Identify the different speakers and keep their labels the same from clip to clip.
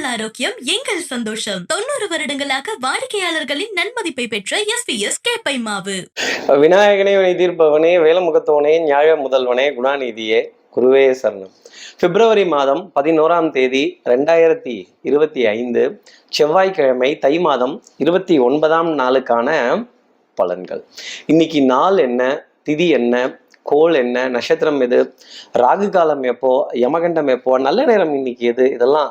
Speaker 1: உங்கள் ஆரோக்கியம் எங்கள் சந்தோஷம். தொண்ணூறு வருடங்களாக வாடிக்கையாளர்களின் நன்மதிப்பை பெற்ற எஸ் பி எஸ் கேப்பை மாவு
Speaker 2: விநாயகனே வினை தீர்ப்பவனே வேலமுகத்தவனே நியாய முதல்வனே குணாநிதியே குருவே சரணம். பிப்ரவரி மாதம் பதினோராம் தேதி ரெண்டாயிரத்தி இருபத்தி ஐந்து செவ்வாய்க்கிழமை தை மாதம் இருபத்தி ஒன்பதாம் நாளுக்கான பலன்கள். இன்னைக்கு நாள் என்ன திதி என்ன கோல் என்ன நட்சத்திரம் எது ராகு காலம் எப்போ யமகண்டம் எப்போ நல்ல நேரம் இன்னைக்கு எது இதெல்லாம்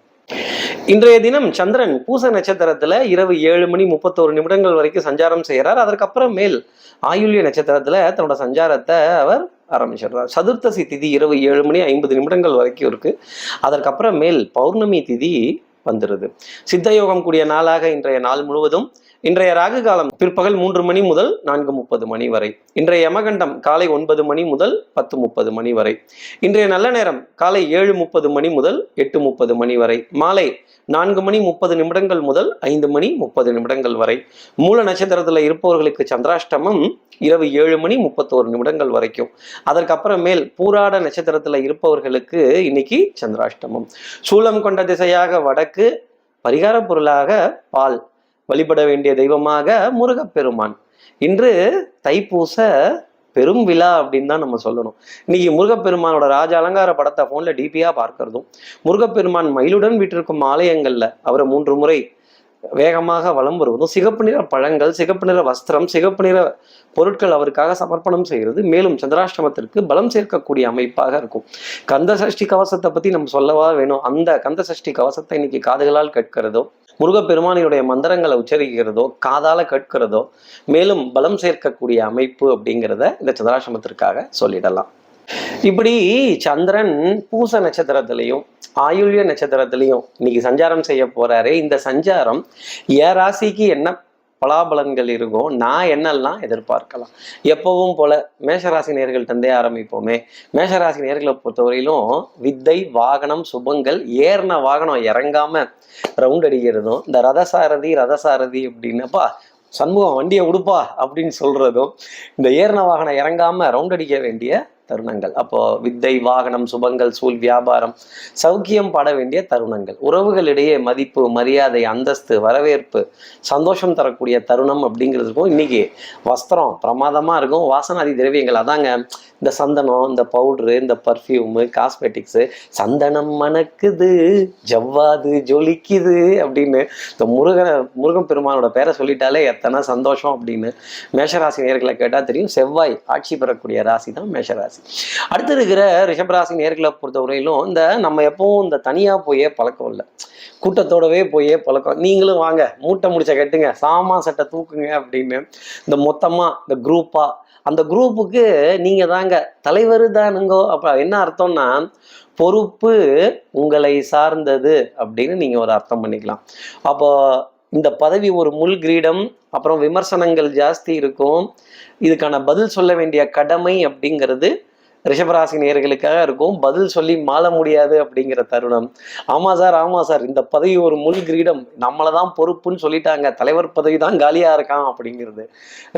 Speaker 2: இன்றைய தினம் சந்திரன் பூச நட்சத்திரத்துல இரவு ஏழு மணி முப்பத்தோரு நிமிடங்கள் வரைக்கும் சஞ்சாரம் செய்கிறார். அதற்கப்புறம் மேல் ஆயுள்ய நட்சத்திரத்துல தன்னோட சஞ்சாரத்தை அவர் ஆரம்பிச்சிடுறார். சதுர்த்தசி திதி இரவு ஏழு மணி ஐம்பது நிமிடங்கள் வரைக்கும் இருக்கு. அதற்கப்புறம் மேல் பௌர்ணமி திதி வந்துடுது சித்தயோகம் கூடிய நாளாக இன்றைய நாள் முழுவதும் இன்றைய ராகு காலம் பிற்பகல் மூன்று மணி முதல் நான்கு முப்பது மணி வரை. இன்றைய யமகண்டம் காலை ஒன்பது மணி முதல் பத்து முப்பது மணி வரை. இன்றைய நல்ல நேரம் காலை ஏழு முப்பது மணி முதல் எட்டு முப்பது மணி வரை. மாலை நான்கு மணி முப்பது நிமிடங்கள் முதல் ஐந்து மணி முப்பது நிமிடங்கள் வரை. மூல நட்சத்திரத்தில் இருப்பவர்களுக்கு சந்திராஷ்டமம் இரவு ஏழு மணி முப்பத்தோரு நிமிடங்கள் வரைக்கும். அதற்கப்புறமேல் பூராட நட்சத்திரத்தில் இருப்பவர்களுக்கு இன்னைக்கு சந்திராஷ்டமம். சூலம் கொண்ட திசையாக வடக்கு பரிகார பொருளாக பால். வழிபட வேண்டிய தெய்வமாக முருகப்பெருமான். இன்று தைப்பூச பெரும் விழா அப்படின்னு தான் நம்ம சொல்லணும். இன்னைக்கு முருகப்பெருமானோட ராஜ அலங்கார படத்தை போன்ல டிபியா பார்க்கறதும் முருகப்பெருமான் மயிலுடன் வீட்டிற்கும் ஆலயங்கள்ல அவரை மூன்று முறை வேகமாக வலம் வருவதும் சிகப்பு நிற பழங்கள் சிகப்பு நிற வஸ்திரம் சிகப்பு நிற பொருட்கள் அவருக்காக சமர்ப்பணம் செய்கிறது. மேலும் சந்திராஷ்டமத்திற்கு பலம் சேர்க்கக்கூடிய அமைப்பாக இருக்கும். கந்த சஷ்டி கவசத்தை பத்தி நம்ம சொல்லவா வேணும்? அந்த கந்த சஷ்டி கவசத்தை இன்னைக்கு காதுகளால் கேட்கிறதோ முருகப்பெருமானியுடைய மந்திரங்களை உச்சரிக்கிறதோ காதால கேட்கிறதோ மேலும் பலம் சேர்க்கக்கூடிய அமைப்பு அப்படிங்கிறத இந்த சந்திராசிரமத்திற்காக சொல்லிடலாம். இப்படி சந்திரன் பூச நட்சத்திரத்திலையும் ஆயுள்ய நட்சத்திரத்திலையும் இன்னைக்கு சஞ்சாரம் செய்ய போறாரு. இந்த சஞ்சாரம் ஏ ராசிக்கு என்ன பலாபலன்கள் இருக்கும். நான் என்னெல்லாம் எதிர்பார்க்கலாம்? எப்பவும் போல மேஷராசி நேர்கள் தந்தே ஆரம்பிப்போமே. மேஷராசி நேர்களை பொறுத்தவரையிலும் வித்தை வாகனம் சுபங்கள் ஏறின வாகனம் இறங்காம ரவுண்ட் அடிக்கிறதும் இந்த ரதசாரதி ரதசாரதி அப்படின்னப்பா சண்முகம் வண்டியை உடுப்பா அப்படின்னு சொல்றதும் இந்த ஏறின வாகனம் இறங்காம ரவுண்ட் அடிக்க வேண்டிய தருணங்கள். அப்போ வித்தை வாகனம் சுபங்கள் சூழ் வியாபாரம் சௌக்கியம் பட வேண்டிய தருணங்கள். உறவுகளிடையே மதிப்பு மரியாதை அந்தஸ்து வரவேற்பு சந்தோஷம் தரக்கூடிய தருணம் அப்படிங்கிறதுக்கும் இன்னைக்கு வஸ்திரம் பிரமாதமா இருக்கும். வாசனாதி திரவியங்கள். அதாங்க இந்த சந்தனம் இந்த பவுட்ரு இந்த பர்ஃப்யூமு காஸ்மெட்டிக்ஸு சந்தனம் மணக்குது ஜவ்வாது ஜொலிக்குது அப்படின்னு இந்த முருகனை முருகன் பெருமானோட பேரை சொல்லிட்டாலே எத்தனை சந்தோஷம் அப்படின்னு மேஷராசி நேர்களை கேட்டால் தெரியும். செவ்வாய் ஆட்சி பெறக்கூடிய ராசி தான் மேஷராசி. அடுத்து இருக்கிற ரிஷபராசி நேர்களை பொறுத்தவரையிலும் இந்த நம்ம எப்பவும் இந்த தனியாக போயே பழக்கம் இல்லை. கூட்டத்தோடவே போயே பழக்கம். நீங்களும் வாங்க. மூட்டை முடிச்ச கட்டுங்க. சாமா சட்டை தூக்குங்க அப்படின்னு. இந்த மொத்தமாக இந்த குரூப்பாக அந்த குரூப்புக்கு நீங்க தாங்க. தலைவர் தானுங்கோ. அப்ப என்ன அர்த்தம்னா பொறுப்பு உங்களை சார்ந்தது அப்படின்னு நீங்க ஒரு அர்த்தம் பண்ணிக்கலாம். அப்போ இந்த பதவி ஒரு முள் கிரீடம் அப்புறம் விமர்சனங்கள் ஜாஸ்தி இருக்கும். இதுக்கான பதில் சொல்ல வேண்டிய கடமை அப்படிங்கிறது ரிஷபராசி நேர்களுக்காக இருக்கும். பதில் சொல்லி மாள முடியாது அப்படிங்கிற தருணம். ஆமா சார் ஆமா சார். இந்த பதவி ஒரு முழு கிரீடம். நம்மளை தான் பொறுப்புன்னு சொல்லிட்டாங்க. தலைவர் பதவி தான் காலியா இருக்கான் அப்படிங்கிறது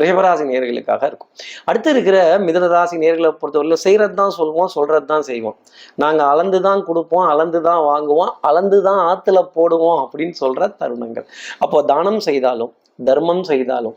Speaker 2: ரிஷபராசி நேர்களுக்காக இருக்கும். அடுத்து இருக்கிற மிதனராசி நேர்களை பொறுத்தவரையில் செய்கிறது தான் சொல்லுவோம் சொல்றது தான் செய்வோம். நாங்கள் அளந்து தான் கொடுப்போம் அளந்து தான் வாங்குவோம் அளந்து தான் ஆற்றுல போடுவோம் அப்படின்னு சொல்ற தருணங்கள். அப்போ தானம் செய்தாலும் தர்மம் செய்தாலும்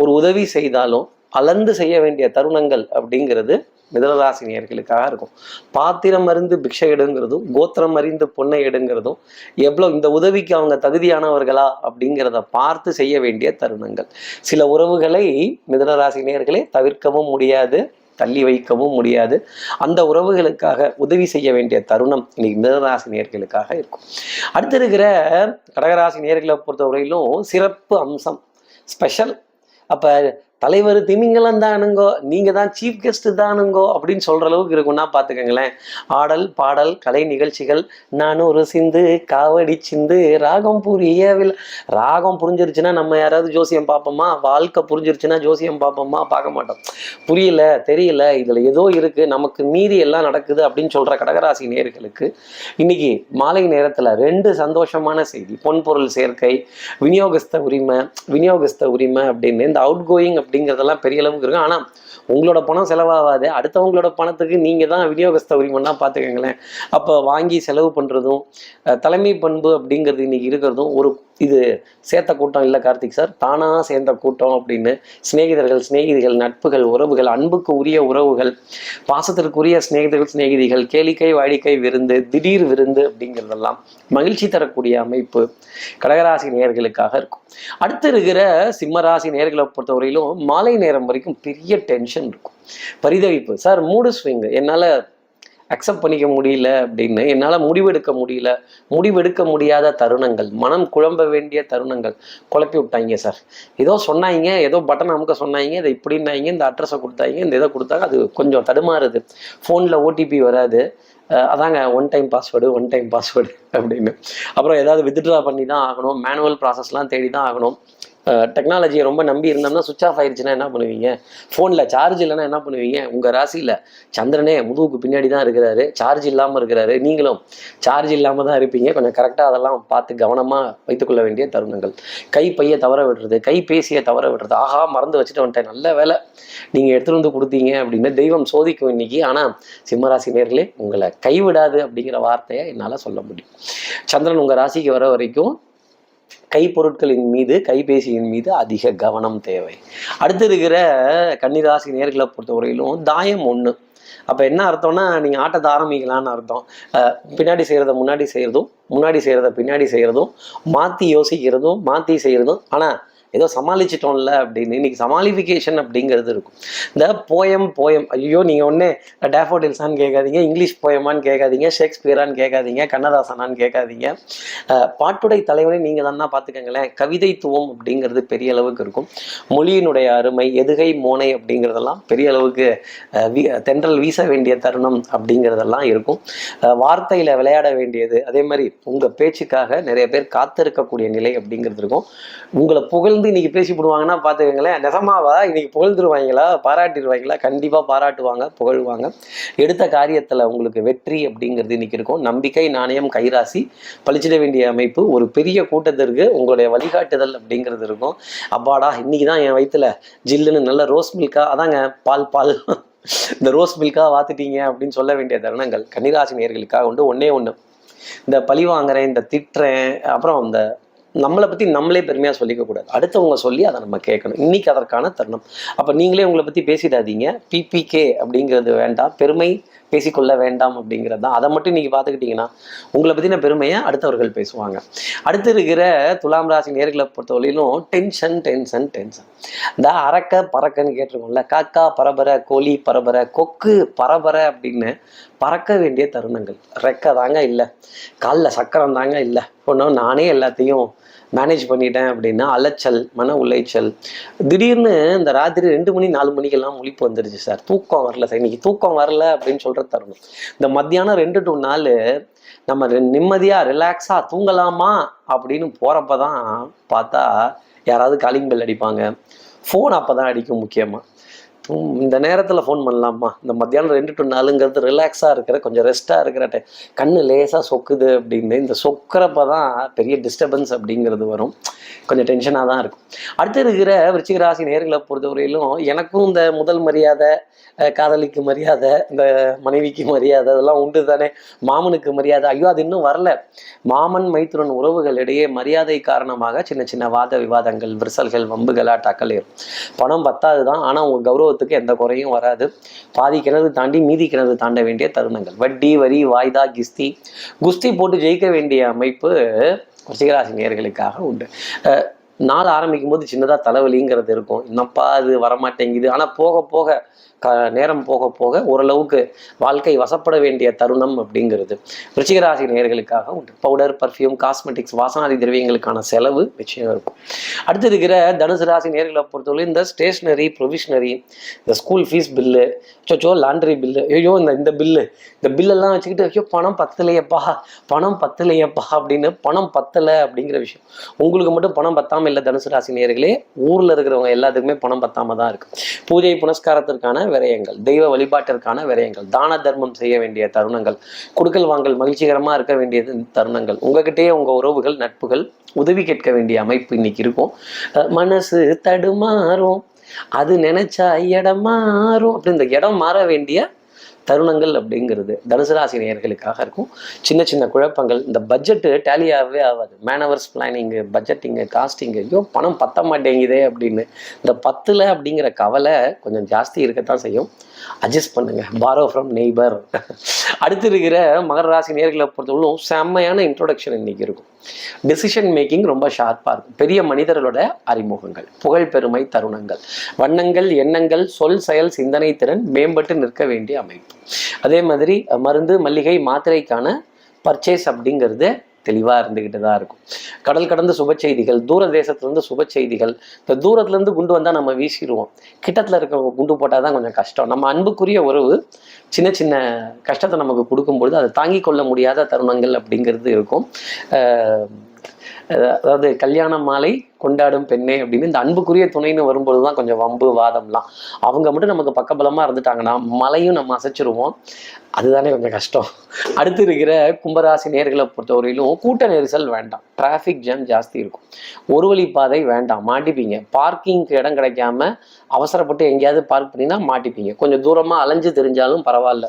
Speaker 2: ஒரு உதவி செய்தாலும் அளந்து செய்ய வேண்டிய தருணங்கள் அப்படிங்கிறது மிதனராசினியர்களுக்காக இருக்கும். பாத்திரம் அறிந்து பிக்ஷை எடுங்கிறதும் கோத்திரம் அறிந்து பொண்ணை எடுங்கிறதும் எவ்வளோ இந்த உதவிக்கு அவங்க தகுதியானவர்களா அப்படிங்கிறத பார்த்து செய்ய வேண்டிய தருணங்கள். சில உறவுகளை மிதனராசினியர்களே தவிர்க்கவும் முடியாது தள்ளி வைக்கவும் முடியாது. அந்த உறவுகளுக்காக உதவி செய்ய வேண்டிய தருணம் இன்னைக்கு மிதனராசி நேர்களுக்காக இருக்கும். அடுத்து இருக்கிற கடகராசி நேர்களை பொறுத்தவரையிலும் சிறப்பு அம்சம் ஸ்பெஷல் அப்போ தலைவர் திமிங்கலம் தானுங்கோ நீங்க தான் சீஃப் கெஸ்ட் தானுங்கோ அப்படின்னு சொல்ற அளவுக்கு இருக்குன்னா பாத்துக்கோங்களேன். ஆடல் பாடல் கலை நிகழ்ச்சிகள் நானும் ஒரு சிந்து காவடி சிந்து ராகம் புரியவில்லை ராகம் புரிஞ்சிருச்சுன்னா நம்ம யாராவது ஜோசியம் பார்ப்போமா வாழ்க்கை புரிஞ்சிருச்சுன்னா ஜோசியம் பார்ப்போமா பார்க்க மாட்டோம். புரியல தெரியல இதுல ஏதோ இருக்கு. நமக்கு மீறி எல்லாம் நடக்குது அப்படின்னு சொல்ற கடகராசி நேர்களுக்கு இன்னைக்கு மாலை நேரத்துல ரெண்டு சந்தோஷமான செய்தி. பொன்பொருள் சேர்க்கை விநியோகஸ்த உரிமை விநியோகஸ்த உரிமை அப்படின்னு இந்த அவுட் கோயிங் அப்படிங்கிறதெல்லாம் பெரிய அளவுக்கு இருக்கும். ஆனால் உங்களோட பணம் செலவாகாது. அடுத்தவங்களோட பணத்துக்கு நீங்கள் தான் விநியோகஸ்த உரிமைன்னா பார்த்துக்கோங்களேன் அப்போ வாங்கி செலவு பண்ணுறதும் தலைமை பண்பு அப்படிங்கிறது இன்னைக்கு இருக்கிறதும் ஒரு இது சேர்த்த கூட்டம் இல்லை கார்த்திக் சார். தானாக சேர்ந்த கூட்டம் அப்படின்னு சிநேகிதர்கள் சிநேகிதிகள் நட்புகள் உறவுகள் அன்புக்கு உரிய உறவுகள் பாசத்திற்குரிய சிநேகிதர்கள் சிநேகிதிகள் கேளிக்கை வாடிக்கை விருந்து திடீர் விருந்து அப்படிங்கிறதெல்லாம் மகிழ்ச்சி தரக்கூடிய அமைப்பு கடகராசி நேயர்களுக்காக இருக்கும். அடுத்து இருக்கிற சிம்மராசி நேர்களை பொறுத்தவரையிலும் மாலை நேரம் வரைக்கும் பெரிய டென்ஷன் இருக்கும். பரிதவிப்பு. சார் மூடு ஸ்விங் என்னால் அக்செப்ட் பண்ணிக்க முடியல அப்படின்னு என்னால் முடிவெடுக்க முடியல. முடிவெடுக்க முடியாத தருணங்கள். மனம் குழம்ப வேண்டிய தருணங்கள். குழப்பி விட்டாங்க சார் ஏதோ சொன்னாங்க ஏதோ பட்டன் அமுக்க சொன்னாங்க இதை இப்படின்னாங்க இந்த அட்ரஸை கொடுத்தாங்க இந்த இதை கொடுத்தாங்க அது கொஞ்சம் தடுமாறுது. ஃபோனில் ஓடிபி வராது. அதாங்க one time password one time password அப்படின்னு. அப்புறம் ஏதாவது வித்ட்ரா பண்ணி தான் ஆகணும். மேனுவல் ப்ராசஸ்லாம் தேடி தான் ஆகணும். டெக்னாலஜியை ரொம்ப நம்பி இருந்தோம்னா சுவிச் ஆஃப் ஆயிடுச்சுன்னா என்ன பண்ணுவீங்க? ஃபோனில் சார்ஜ் இல்லைன்னா என்ன பண்ணுவீங்க? உங்கள் ராசியில் சந்திரனே முதுகுக்கு பின்னாடி தான் இருக்கிறாரு. சார்ஜ் இல்லாமல் இருக்கிறாரு. நீங்களும் சார்ஜ் இல்லாமல் தான் இருப்பீங்க. கொஞ்சம் கரெக்டாக அதெல்லாம் பார்த்து கவனமாக வைத்துக்கொள்ள வேண்டிய தருணங்கள். கை பையை தவற விடுறது கை பேசியை தவற விடுறது. ஆஹா மறந்து வச்சுட்டு வந்துட்டேன். நல்ல வேலை. நீங்கள் எடுத்துகிட்டு வந்து கொடுத்தீங்க அப்படின்னு தெய்வம் சோதிக்கும் இன்னைக்கு. ஆனால் சிம்மராசி நேர்களே உங்களை கைவிடாது அப்படிங்கிற வார்த்தையை என்னால் சொல்ல முடியும். சந்திரன் உங்கள் ராசிக்கு வர வரைக்கும் கைப்பொருட்களின் மீது கைபேசியின் மீது அதிக கவனம் தேவை. அடுத்து இருக்கிற கன்னிராசி நேர்களை பொறுத்தவரையிலும் தாயம் ஒன்று அப்போ என்ன அர்த்தம்னா நீங்கள் ஆட்டத்தை ஆரம்பிக்கலான்னு அர்த்தம். பின்னாடி செய்கிறத முன்னாடி செய்கிறதும் முன்னாடி செய்கிறத பின்னாடி செய்கிறதும் மாற்றி யோசிக்கிறதும் மாற்றி செய்கிறதும் ஆனால் ஏதோ சமாளிச்சிட்டோம்ல அப்படின்னு. இன்னைக்கு சமாளிஃபிகேஷன் அப்படிங்கிறது இருக்கும். இந்த போயம் போயம் ஐயோ நீங்கள் ஒன்று டேஃபோடில்ஸான்னு கேட்காதீங்க இங்கிலீஷ் போயமான்னு கேட்காதீங்க ஷேக்ஸ்பியரான்னு கேட்காதீங்க கண்ணதாசனான்னு கேட்காதீங்க. பாட்டுடை தலைவனை நீங்கள் தானே பார்த்துக்கங்களேன் கவிதைத்துவம் அப்படிங்கிறது பெரிய அளவுக்கு இருக்கும். மொழியினுடைய அருமை எதுகை மோனை அப்படிங்கிறதெல்லாம் பெரிய அளவுக்கு வீ தென்றல் வீச வேண்டிய தருணம் அப்படிங்கிறதெல்லாம் இருக்கும். வார்த்தையில் விளையாட வேண்டியது. அதே மாதிரி உங்கள் பேச்சுக்காக நிறைய பேர் காத்திருக்கக்கூடிய நிலை அப்படிங்கிறது இருக்கும். உங்களை புகழ் புகழ்ந்து இன்னைக்கு பேசி போடுவாங்கன்னா பார்த்துக்கங்களேன் நெசமாவா இன்னைக்கு புகழ்ந்துருவாங்களா? பாராட்டிடுவாங்களா? கண்டிப்பாக பாராட்டுவாங்க புகழ்வாங்க. எடுத்த காரியத்தில் உங்களுக்கு வெற்றி அப்படிங்கிறது இன்னைக்கு இருக்கும். நம்பிக்கை நாணயம் கைராசி பழிச்சிட வேண்டிய அமைப்பு ஒரு பெரிய கூட்டத்திற்கு உங்களுடைய வழிகாட்டுதல் அப்படிங்கிறது இருக்கும். அப்பாடா இன்னைக்கு தான் என் வயித்துல ஜில்லுன்னு நல்ல ரோஸ் மில்கா அதாங்க பால் பால். இந்த ரோஸ் மில்கா வாத்துட்டீங்க அப்படின்னு சொல்ல வேண்டிய தருணங்கள் கன்னிராசி நேர்களுக்காக உண்டு. ஒன்னே ஒன்று இந்த பழி வாங்குறேன் இந்த திட்டுறேன் அப்புறம் இந்த நம்மளை பற்றி நம்மளே பெருமையாக சொல்லிக்கக்கூடாது அடுத்தவங்க சொல்லி அதை நம்ம கேட்கணும். இன்னைக்கு அதற்கான தருணம். அப்போ நீங்களே உங்களை பற்றி பேசிடாதீங்க. பிபிகே அப்படிங்கிறது வேண்டாம். பெருமை பேசிக்கொள்ள வேண்டாம் அப்படிங்கிறது தான். அதை மட்டும் நீங்கள் பார்த்துக்கிட்டிங்கன்னா உங்களை பற்றின பெருமையை அடுத்தவர்கள் பேசுவாங்க. அடுத்து இருக்கிற துலாம் ராசி நேர்களை பொறுத்தவரையிலும் டென்ஷன் டென்ஷன் டென்ஷன் இந்த அரக்க பறக்கன்னு கேட்டிருக்கோம்ல காக்கா பரபர கோழி பரபர கொக்கு பரபர அப்படின்னு பறக்க வேண்டிய தருணங்கள். ரெக்க தாங்க இல்லை. காலில் சக்கரம் தாங்க இல்லை. ஒன்றும் நானே எல்லாத்தையும் மேனேஜ் பண்ணிட்டேன் அப்படின்னா அலைச்சல் மன உளைச்சல். திடீர்னு இந்த ராத்திரி ரெண்டு மணி நாலு மணிக்கெல்லாம் முழிப்பு வந்துருச்சு சார் தூக்கம் வரல சார் இன்னைக்கு தூக்கம் வரல அப்படின்னு சொல்ற தருணம். இந்த மத்தியானம் ரெண்டு டு நாலு நம்ம ரெ- நிம்மதியா ரிலாக்ஸா தூங்கலாமா அப்படின்னு போறப்ப தான் பார்த்தா யாராவது காலிங் பெல் அடிப்பாங்க. ஃபோன் அப்போ தான் அடிக்கும் முக்கியமாக இந்த நேரத்தில் ஃபோன் பண்ணலாமா? இந்த மத்தியானம் ரெண்டு டு நாலுங்கிறது ரிலாக்ஸாக இருக்கிற கொஞ்சம் ரெஸ்ட்டாக இருக்கிற டைம் கண்ணு லேசாக சொக்குது அப்படின்னு. இந்த சொக்கிறப்ப தான் பெரிய டிஸ்டர்பன்ஸ் அப்படிங்கிறது வரும். கொஞ்சம் டென்ஷனாக தான் இருக்கும். அடுத்து இருக்கிற விருச்சிக ராசி நேர்களை பொறுத்தவரையிலும் எனக்கும் இந்த முதல் மரியாதை காதலிக்கு மரியாதை இந்த மனைவிக்கு மரியாதை அதெல்லாம் உண்டு தானே. மாமனுக்கு மரியாதை. ஐயோ அது இன்னும் வரல. மாமன் மைத்துரன் உறவுகளிடையே மரியாதை காரணமாக சின்ன சின்ன வாத விவாதங்கள் விரிசல்கள் வம்புகள் ஆட்டாக்கள் ஏறும் பணம் பத்தாது தான் ஆனால் உங்கள் கௌரவத்தை கௌரவத்துக்கு எந்த குறையும் வராது. பாதி கிணறு தாண்டி மீதி கிணறு தாண்ட வேண்டிய தருணங்கள். வட்டி வரி வாய்தா கிஸ்தி குஸ்தி போட்டு ஜெயிக்க வேண்டிய அமைப்பு ரிஷிகராசி நேர்களுக்காக உண்டு. அஹ் நாள் ஆரம்பிக்கும் போது சின்னதாக தலைவலிங்கிறது இருக்கும். என்னப்பா அது வரமாட்டேங்குது. ஆனால் போக போக க நேரம் போக போக ஓரளவுக்கு வாழ்க்கை வசப்பட வேண்டிய தருணம் அப்படிங்கிறது. ரிச்சிகராசி நேர்களுக்காக உண்டு. பவுடர் பர்ஃப்யூம் காஸ்மெட்டிக்ஸ் வாசனாதி திரவியங்களுக்கான செலவு நிச்சயம் இருக்கும். அடுத்து இருக்கிற தனுசு ராசி நேர்களை பொறுத்தவரை இந்த ஸ்டேஷ்னரி ப்ரொவிஷனரி இந்த ஸ்கூல் ஃபீஸ் பில்லு சொச்சோ லாண்ட்ரி பில்லு ஐயோ இந்த இந்த பில்லு இந்த பில்லெல்லாம் வச்சுக்கிட்டு ஐயோ பணம் பத்தலையப்பா பணம் பத்தலையப்பா அப்படின்னு பணம் பத்தலை அப்படிங்கிற விஷயம். உங்களுக்கு மட்டும் பணம் பத்தாமல் இல்லை தனுசு ராசி நேர்களே ஊரில் இருக்கிறவங்க எல்லாத்துக்குமே பணம் பத்தாமல் தான் இருக்குது பூஜை புனஸ்காரத்திற்கான விரயங்கள் தெய்வ வழிபாட்டிற்கான விரயங்கள் தான தர்மம் செய்ய வேண்டிய தருணங்கள் கொடுக்கல் வாங்கல் மகிழ்ச்சிகரமாக இருக்க வேண்டிய தருணங்கள். உங்ககிட்டயே உங்கள் உறவுகள் நட்புகள் உதவி கேட்க வேண்டிய அமைப்பு இன்னைக்கு இருக்கும். மனசு தடுமாறும் அது நினைச்சா இடம் மாறும். அப்படி இந்த இடம் மாற வேண்டிய தருணங்கள் அப்படிங்கிறது தனுசு ராசி நேர்களுக்காக இருக்கும். சின்ன சின்ன குழப்பங்கள். இந்த பட்ஜெட்டு டேலியாகவே ஆகாது. மேனவர்ஸ் பிளானிங்கு பட்ஜெட்டிங்கு காஸ்டிங்கு ஐயோ பணம் பத்த மாட்டேங்குதே அப்படின்னு. இந்த பத்தில் அப்படிங்கிற கவலை கொஞ்சம் ஜாஸ்தி இருக்கத்தான் செய்யும். அட்ஜஸ்ட் பண்ணுங்கள் பாரோ ஃப்ரம் நெய்பர் அடுத்து இருக்கிற மகர ராசி நேர்களை பொறுத்தவரைக்கும் செம்மையான இன்ட்ரோடக்ஷன் இன்னைக்கு இருக்கும். டெசிஷன் மேக்கிங் ரொம்ப ஷார்ப்பாக இருக்கும். பெரிய மனிதர்களோட அறிமுகங்கள் புகழ் பெருமை தருணங்கள் வண்ணங்கள் எண்ணங்கள் சொல் செயல் சிந்தனை திறன் மேம்பட்டு நிற்க வேண்டிய அமைப்பு. அதே மாதிரி மருந்து மல்லிகை மாத்திரைக்கான பர்ச்சேஸ் அப்படிங்கிறது தெளிவாக இருந்துக்கிட்டு தான் இருக்கும். கடல் கடந்த சுப செய்திகள் தூர தேசத்துலேருந்து சுப செய்திகள் இந்த தூரத்துலேருந்து குண்டு வந்தால் நம்ம வீசிடுவோம். கிட்டத்தில் இருக்கிறவங்க குண்டு போட்டால் தான் கொஞ்சம் கஷ்டம். நம்ம அன்புக்குரிய உறவு சின்ன சின்ன கஷ்டத்தை நமக்கு கொடுக்கும்பொழுது அதை தாங்கிக் கொள்ள முடியாத தருணங்கள் அப்படிங்கிறது இருக்கும். அதாவது கல்யாண மாலை கொண்டாடும் பெண்ணே அப்படின்னு இந்த அன்புக்குரிய துணைன்னு வரும்பொழுது தான் கொஞ்சம் வம்பு வாதம்லாம். அவங்க மட்டும் நமக்கு பக்கபலமாக இருந்துட்டாங்கன்னா மலையும் நம்ம அசைச்சிருவோம். அதுதானே கொஞ்சம் கஷ்டம். அடுத்து இருக்கிற கும்பராசி நேர்களை பொறுத்தவரையிலும் கூட்ட நெரிசல் வேண்டாம். டிராஃபிக் ஜாம் ஜாஸ்தி இருக்கும். ஒரு வழி பாதை வேண்டாம். மாட்டிப்பீங்க. பார்க்கிங்க்கு இடம் கிடைக்காம அவசரப்பட்டு எங்கேயாவது பார்க் பண்ணினா மாட்டிப்பீங்க. கொஞ்சம் தூரமாக அலைஞ்சு தெரிஞ்சாலும் பரவாயில்ல.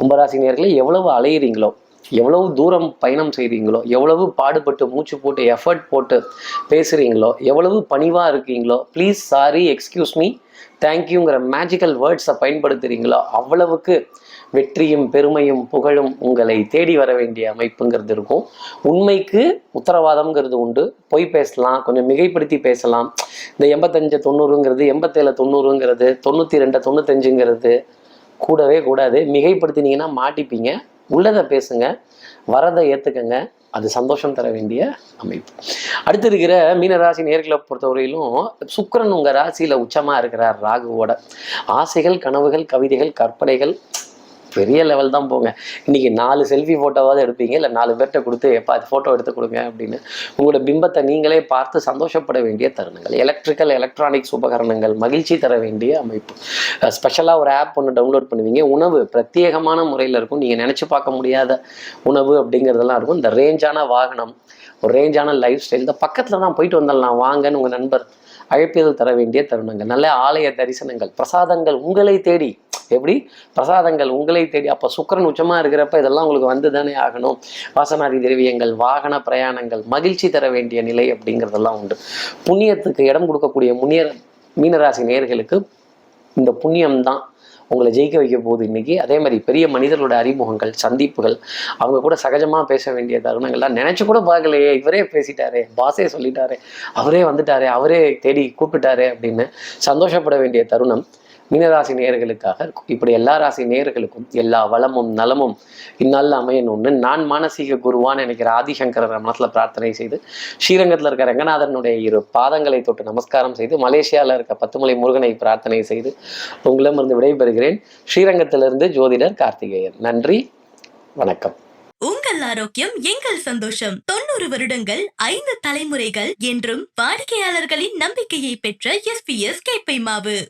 Speaker 2: கும்பராசி நேர்களை எவ்வளவு அலையிறீங்களோ எவ்வளவு தூரம் பயணம் செய்கிறீங்களோ எவ்வளவு பாடுபட்டு மூச்சு போட்டு எஃபர்ட் போட்டு பேசுகிறீங்களோ எவ்வளவு பணிவாக இருக்கீங்களோ ப்ளீஸ் சாரி எக்ஸ்கியூஸ் மீ தேங்க்யூங்கிற மேஜிக்கல் வேர்ட்ஸை பயன்படுத்துகிறீங்களோ அவ்வளவுக்கு வெற்றியும் பெருமையும் புகழும் உங்களை தேடி வர வேண்டிய அமைப்புங்கிறது இருக்கும். உண்மைக்கு உத்தரவாதம்ங்கிறது உண்டு. பொய் பேசலாம் கொஞ்சம் மிகைப்படுத்தி பேசலாம். இந்த எண்பத்தஞ்சு தொண்ணூறுங்கிறது எண்பத்தேழு தொண்ணூறுங்கிறது தொண்ணூற்றி ரெண்டு தொண்ணூத்தஞ்சுங்கிறது கூடவே கூடாது. மிகைப்படுத்தினீங்கன்னா மாட்டிப்பீங்க. உள்ளதை பேசுங்க வரதை ஏற்றுக்கங்க அது சந்தோஷம் தர வேண்டிய அமைப்பு. அடுத்து இருக்கிற மீனராசி நேர்களை பொறுத்தவரையிலும் சுக்கரன் உங்கள் ராசியில் உச்சமாக இருக்கிறார் ராகுவோட. ஆசைகள் கனவுகள் கவிதைகள் கற்பனைகள் பெரிய லெவல் தான் போங்க. இன்னைக்கு நாலு செல்ஃபி ஃபோட்டோவாவது எடுப்பீங்க இல்லை நாலு பேர்கிட்ட கொடுத்து எப்பா அது ஃபோட்டோ எடுத்து கொடுங்க அப்படின்னு. உங்களோட பிம்பத்தை நீங்களே பார்த்து சந்தோஷப்பட வேண்டிய தருணங்கள். எலக்ட்ரிக்கல் எலக்ட்ரானிக்ஸ் உபகரணங்கள் மகிழ்ச்சி தர வேண்டிய அமைப்பு. ஸ்பெஷலாக ஒரு ஆப் ஒன்று டவுன்லோட் பண்ணுவீங்க. உணவு பிரத்யேகமான முறையில் இருக்கும். நீங்கள் நினச்சி பார்க்க முடியாத உணவு அப்படிங்கிறதெல்லாம் இருக்கும். இந்த ரேஞ்சான வாகனம் ஒரு ரேஞ்சான லைஃப் ஸ்டைல் இந்த பக்கத்தில் தான் போயிட்டு வந்துடலாம். வாங்கன்னு உங்கள் நண்பர் அழைப்பிதழ் தர வேண்டிய தருணங்கள். நல்ல ஆலய தரிசனங்கள் பிரசாதங்கள் உங்களை தேடி எப்படி? பிரசாதங்கள் உங்களை தேடி அப்போ சுக்கிரன் உச்சமாக இருக்கிறப்ப இதெல்லாம் உங்களுக்கு வந்து தானே ஆகணும். வாசனாதி திரவியங்கள் வாகன பிரயாணங்கள் மகிழ்ச்சி தர வேண்டிய நிலை அப்படிங்கிறதெல்லாம் உண்டு. புண்ணியத்துக்கு இடம் கொடுக்கக்கூடிய முனியர் மீனராசி நேர்களுக்கு இந்த புண்ணியம் தான் உங்களை ஜெயிக்க வைக்க போகுது இன்னைக்கு. அதே மாதிரி பெரிய மனிதர்களோட அறிமுகங்கள் சந்திப்புகள் அவங்க கூட சகஜமாக பேச வேண்டிய தருணங்கள்லாம் நினைச்சு கூட பார்க்கலையே. இவரே பேசிட்டாரே பாஸே சொல்லிட்டாரே அவரே வந்துட்டாரே அவரே தேடி கூப்பிட்டாரே அப்படின்னு சந்தோஷப்பட வேண்டிய தருணம். மீனராசி நேர்களுக்காக இருக்கும் இப்படி எல்லா ராசி நேயர்களுக்கும் எல்லா வளமும் நலமும் இந்நாளில் அமையணும்னு நான் மானசீக குருவான்னு நினைக்கிற ஆதிசங்கரர் மனசில் பிரார்த்தனை செய்து ஸ்ரீரங்கத்தில் இருக்கிற ரங்கநாதனுடைய இரு பாதங்களை தொட்டு நமஸ்காரம் செய்து மலேசியாவில் இருக்க பத்துமலை முருகனை பிரார்த்தனை செய்து உங்களிடமிருந்து விடைபெறுகிறேன். ஸ்ரீரங்கத்திலிருந்து ஜோதிடர் கார்த்திகேயன். நன்றி வணக்கம்.
Speaker 1: உங்கள் ஆரோக்கியம் எங்கள் சந்தோஷம். தொண்ணூறு வருடங்கள் ஐந்து தலைமுறைகள் என்றும் வாடிக்கையாளர்களின் நம்பிக்கையை பெற்ற எஸ் பி எஸ் கேப்பை மாவு.